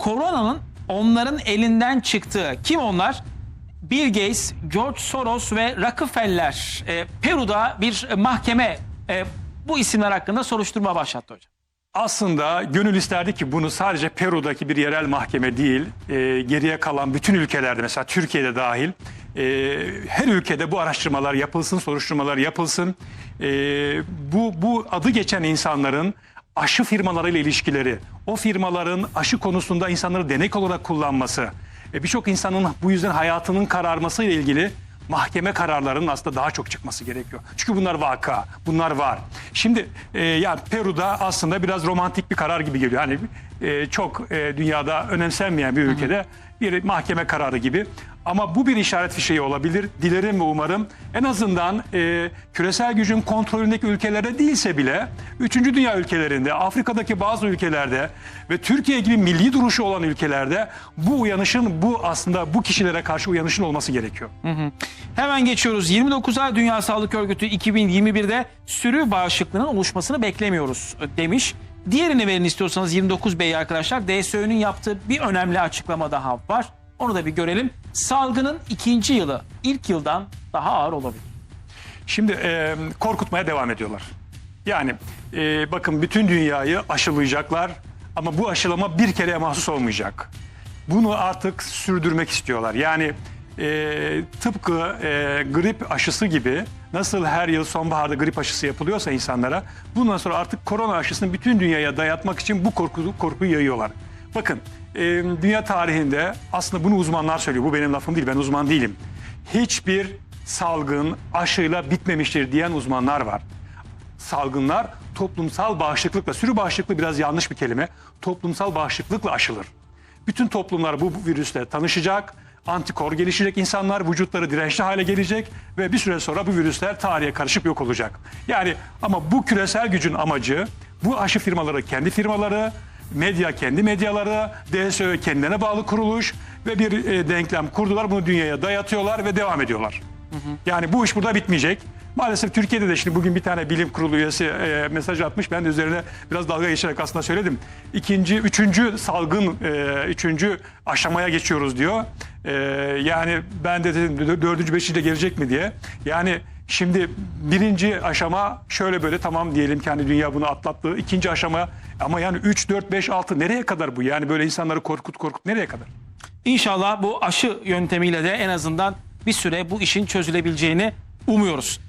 koronanın onların elinden çıktığı kim onlar? Bill Gates, George Soros ve Rockefeller e, Peru'da bir mahkeme e, bu isimler hakkında soruşturma başlattı hocam. Aslında gönül isterdi ki bunu sadece Peru'daki bir yerel mahkeme değil, e, geriye kalan bütün ülkelerde mesela Türkiye'de dahil e, her ülkede bu araştırmalar yapılsın, soruşturmalar yapılsın. E, bu, bu adı geçen insanların aşı firmalarıyla ilişkileri, o firmaların aşı konusunda insanları denek olarak kullanması, e, birçok insanın bu yüzden hayatının kararmasıyla ilgili mahkeme kararlarının aslında daha çok çıkması gerekiyor. Çünkü bunlar vaka, bunlar var. Şimdi e, yani Peru'da aslında biraz romantik bir karar gibi geliyor. Hani e, çok e, dünyada önemsenmeyen bir ülkede bir mahkeme kararı gibi. Ama bu bir işaret fişeği olabilir. Dilerim ve umarım en azından e, küresel gücün kontrolündeki ülkelerde değilse bile 3. dünya ülkelerinde, Afrika'daki bazı ülkelerde ve Türkiye gibi milli duruşu olan ülkelerde bu uyanışın, bu aslında bu kişilere karşı uyanışın olması gerekiyor. Hemen geçiyoruz. 29'a Dünya Sağlık Örgütü 2021'de sürü bağışıklığının oluşmasını beklemiyoruz e, demiş. Diğerini verin istiyorsanız 29 Bey arkadaşlar. DSÖ'nün yaptığı bir önemli açıklama daha var. Onu da bir görelim. Salgının ikinci yılı ilk yıldan daha ağır olabilir. Şimdi e, korkutmaya devam ediyorlar. Yani e, bakın bütün dünyayı aşılayacaklar ama bu aşılama bir kereye mahsus olmayacak. Bunu artık sürdürmek istiyorlar. Yani e, tıpkı e, grip aşısı gibi nasıl her yıl sonbaharda grip aşısı yapılıyorsa insanlara bundan sonra artık korona aşısını bütün dünyaya dayatmak için bu korku, korkuyu yayıyorlar. Bakın e, dünya tarihinde aslında bunu uzmanlar söylüyor. Bu benim lafım değil ben uzman değilim. Hiçbir salgın aşıyla bitmemiştir diyen uzmanlar var. Salgınlar toplumsal bağışıklıkla, sürü bağışıklığı biraz yanlış bir kelime, toplumsal bağışıklıkla aşılır. Bütün toplumlar bu, virüsle tanışacak, antikor gelişecek, insanlar vücutları dirençli hale gelecek ve bir süre sonra bu virüsler tarihe karışıp yok olacak. Yani ama bu küresel gücün amacı bu aşı firmaları kendi firmaları, medya kendi medyaları, DSÖ kendine bağlı kuruluş ve bir e, denklem kurdular. Bunu dünyaya dayatıyorlar ve devam ediyorlar. Yani bu iş burada bitmeyecek. Maalesef Türkiye'de de şimdi bugün bir tane bilim kurulu üyesi e, mesaj atmış. Ben de üzerine biraz dalga geçerek aslında söyledim. İkinci, üçüncü salgın, e, üçüncü aşamaya geçiyoruz diyor. E, yani ben de dedim dö- dördüncü, beşinci de gelecek mi diye. Yani şimdi birinci aşama şöyle böyle tamam diyelim ki hani dünya bunu atlattı. İkinci aşama ama yani 3, 4, 5, 6 nereye kadar bu? Yani böyle insanları korkut korkut nereye kadar? İnşallah bu aşı yöntemiyle de en azından bir süre bu işin çözülebileceğini umuyoruz.